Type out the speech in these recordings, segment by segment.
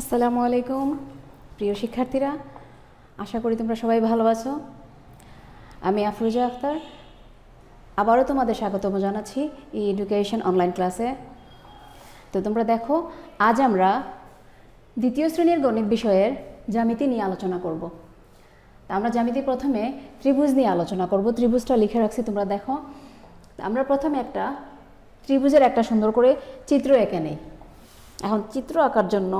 আসসালামু আলাইকুম, প্রিয় শিক্ষার্থীরা। আশা করি তোমরা সবাই ভালো আছো। আমি আফরোজা আক্তার আবারও তোমাদের স্বাগতম জানাচ্ছি ই এডুকেশন অনলাইন ক্লাসে। তো তোমরা দেখো, আজ আমরা দ্বিতীয় শ্রেণির গণিত বিষয়ের জ্যামিতি নিয়ে আলোচনা করব। তা আমরা জ্যামিতি প্রথমে ত্রিভুজ নিয়ে আলোচনা করব। ত্রিভুজটা লিখে রাখছি, তোমরা দেখো। আমরা প্রথমে একটা ত্রিভুজের একটা সুন্দর করে চিত্র এঁকে নেই। এখন চিত্র আঁকার জন্য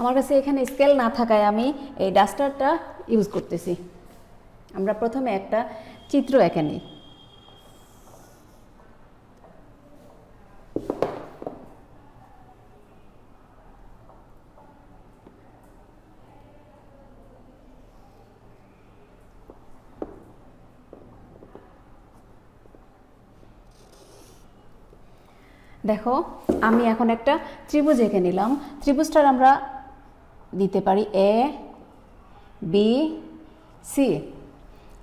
আমার কাছে এখানে স্কেল না থাকায় আমি এই ডাস্টারটা ইউজ করতেছি। আমরা প্রথমে একটা চিত্র এঁকে নিই। দেখো, আমি এখন একটা ত্রিভুজ এঁকে নিলাম। ত্রিভুজটার আমরা দিতে পারি এ বি সি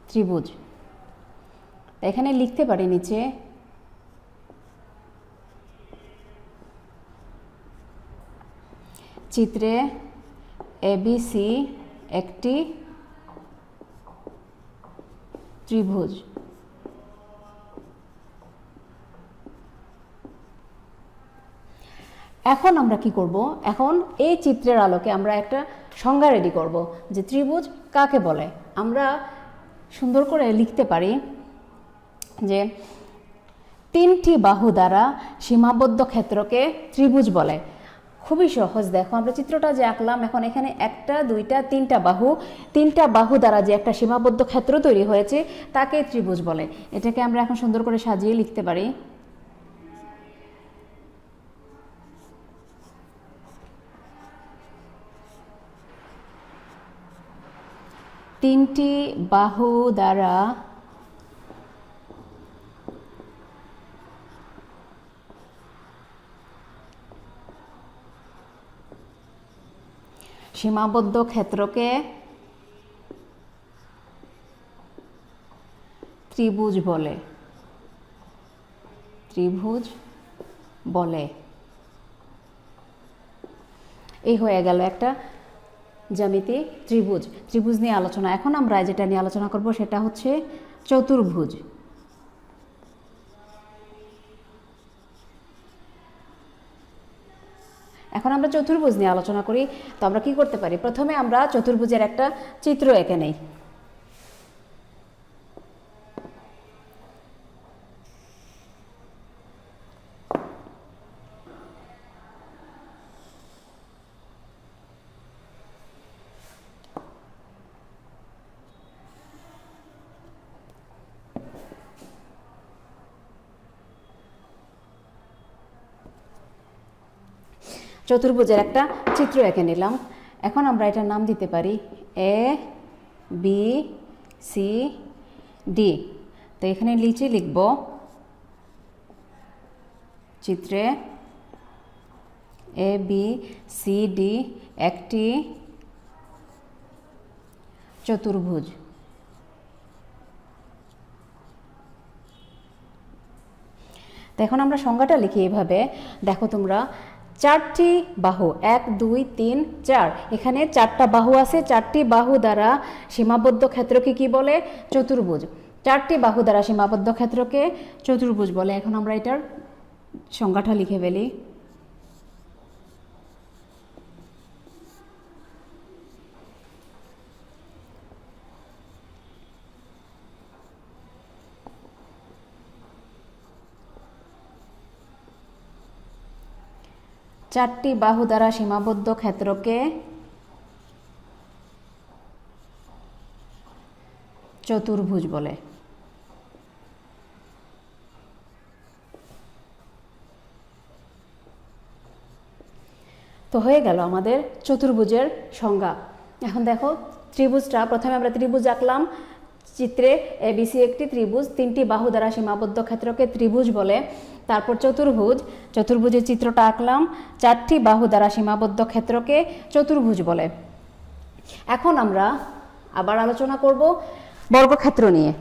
ত্রিভুজ। এখানে লিখতে পারি নিচে চিত্রে এবিসি একটি ত্রিভুজ। এখন আমরা কি করব? এখন এই চিত্রের আলোকে আমরা একটা সংজ্ঞা রেডি করব, যে ত্রিভুজ কাকে বলে? আমরা সুন্দর করে লিখতে পারি যে তিনটি বাহু দ্বারা সীমাবদ্ধ ক্ষেত্রকে ত্রিভুজ বলে। খুবই সহজ, দেখো আমরা চিত্রটা যে আঁকলাম, এখন এখানে একটা, দুইটা, তিনটা বাহু তিনটা বাহু দ্বারা যে একটা সীমাবদ্ধ ক্ষেত্র তৈরি হয়েছে, তাকে ত্রিভুজ বলে। এটাকে আমরা এখন সুন্দর করে সাজিয়ে লিখতে পারি। তিনটি বাহু দ্বারা সীমাবদ্ধ ক্ষেত্রকে ত্রিভুজ বলে। ত্রিভুজ বলে। এই হয়ে গেল একটা জ্যামিতি ত্রিভুজ। ত্রিভুজ নিয়ে আলোচনা। এখন আমরা যেটা নিয়ে আলোচনা করব সেটা হচ্ছে চতুর্ভুজ। এখন আমরা চতুর্ভুজ নিয়ে আলোচনা করি। তো আমরা কি করতে পারি? প্রথমে আমরা চতুর্ভুজের একটা চিত্র এঁকে নেই। চতুর্ভুজের একটা চিত্র এঁকে নিলাম। এখন আমরা এটার নাম দিতে পারি এ বি সি ডি তো এখানে নিচে লিখব। চিত্রে এ বি সি ডি একটি চতুর্ভুজ। তো এখন আমরা সংজ্ঞাটা লিখি এভাবে। দেখো তোমরা চারটি বাহু, এক, দুই, তিন, চার। এখানে চারটা বাহু আছে। চারটি বাহু দ্বারা সীমাবদ্ধ ক্ষেত্রকে কি বলে? চতুর্ভুজ। চারটি বাহু দ্বারা সীমাবদ্ধ ক্ষেত্রকে চতুর্ভুজ বলে। এখন আমরা এটার সংজ্ঞাটা লিখে ফেলি। চারটি বাহু দ্বারা সীমাবদ্ধ ক্ষেত্রকে চতুর্ভুজ বলে। তো হয়ে গেল আমাদের চতুর্ভুজের সংজ্ঞা। এখন দেখো, ত্রিভুজটা প্রথমে আমরা ত্রিভুজ আঁকলাম চিত্রে এবিসি একটি ত্রিভুজ, তিনটি বাহু দ্বারা সীমাবদ্ধ ক্ষেত্রকে ত্রিভুজ বলে। তারপর চতুর্ভুজ, চতুর্ভুজের চিত্রটা আঁকলাম, চারটি বাহু দ্বারা সীমাবদ্ধ ক্ষেত্রকে চতুর্ভুজ বলে। এখন আমরা আবার আলোচনা করব বর্গক্ষেত্র নিয়ে।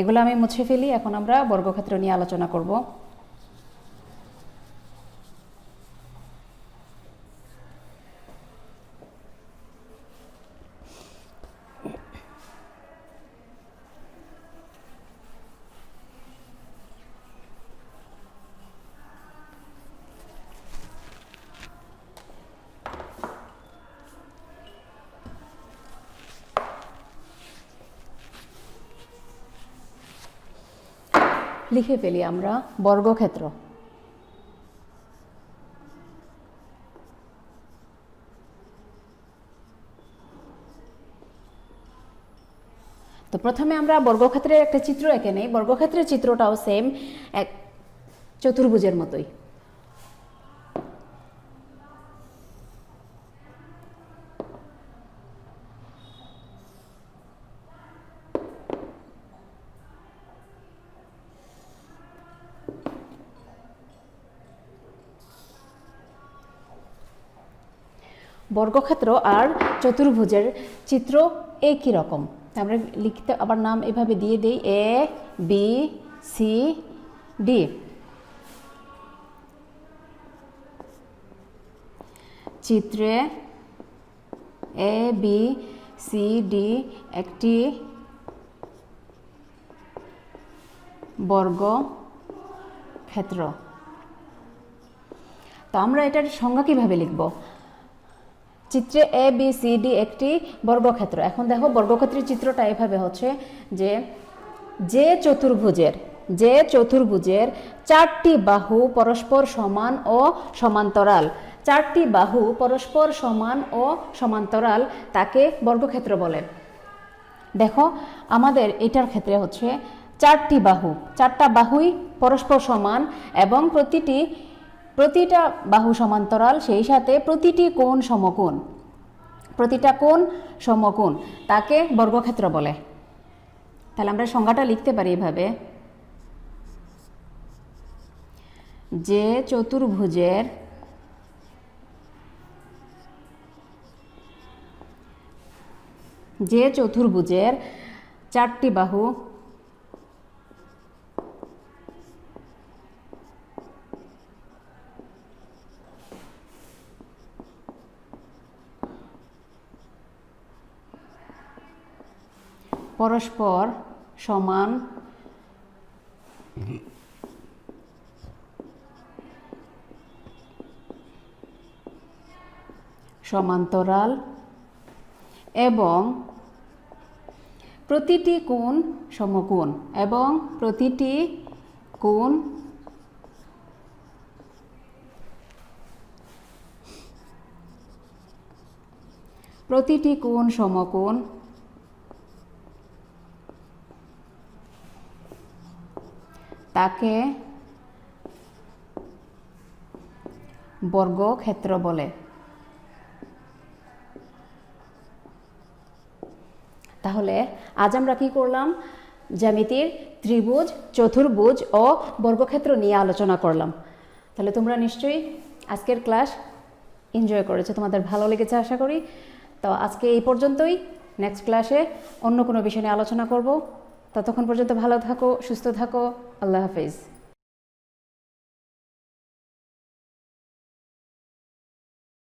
এগুলো আমি মুছে ফেলি, এখন আমরা বর্গক্ষেত্র নিয়ে আলোচনা করব। লিখে ফেলি আমরা, বর্গক্ষেত্র। তো প্রথমে আমরা বর্গক্ষেত্রের একটা চিত্র এঁকে নেই। বর্গক্ষেত্রের চিত্রটাও সেম এক চতুর্ভুজের মতোই। বর্গক্ষেত্র আর চতুর্ভুজের চিত্র একই রকম। আমরা লিখতে আবার নাম এভাবে দিয়ে দিই। A, B, C, D. চিত্রে এ, বি, সি, ডি একটি বর্গ ক্ষেত্র তো আমরা এটার সংজ্ঞা কীভাবে লিখব? চিত্রে এ বি সি ডি একটি বর্গক্ষেত্র। এখন দেখো, বর্গক্ষেত্রের চিত্রটা এভাবে হচ্ছে যে যে চতুর্ভুজের যে চতুর্ভুজের চারটি বাহু পরস্পর সমান ও সমান্তরাল, চারটি বাহু পরস্পর সমান ও সমান্তরাল তাকে বর্গক্ষেত্র বলে। দেখো, আমাদের এটার ক্ষেত্রে হচ্ছে চারটি বাহু, চারটা বাহুই পরস্পর সমান এবং প্রতিটি প্রতিটা বাহু সমান্তরাল, সেই সাথে প্রতিটি কোণ সমকোণ। প্রতিটা কোণ সমকোণ, তাকে বর্গক্ষেত্র বলে। তাহলে আমরা সংজ্ঞাটা লিখতে পারি এভাবে। যে চতুর্ভুজের যে চতুর্ভুজের চারটি বাহু পরস্পর সমান সমান্তরাল এবং প্রতিটি কোণ সমকোণ এবং প্রতিটি কোণ প্রতিটি কোণ সমকোণ তাকে বর্গক্ষেত্র বলে। তাহলে আজ আমরা কি করলাম? জ্যামিতির ত্রিভুজ, চতুর্ভুজ ও বর্গক্ষেত্র নিয়ে আলোচনা করলাম। তাহলে তোমরা নিশ্চয়ই আজকের ক্লাস এনজয় করেছ, তোমাদের ভালো লেগেছে আশা করি। তো আজকে এই পর্যন্তই নেক্সট ক্লাসে অন্য কোনো বিষয় নিয়ে আলোচনা করব। ততক্ষণ পর্যন্ত ভালো থাকো সুস্থ থাকো। আল্লাহ হাফিজ।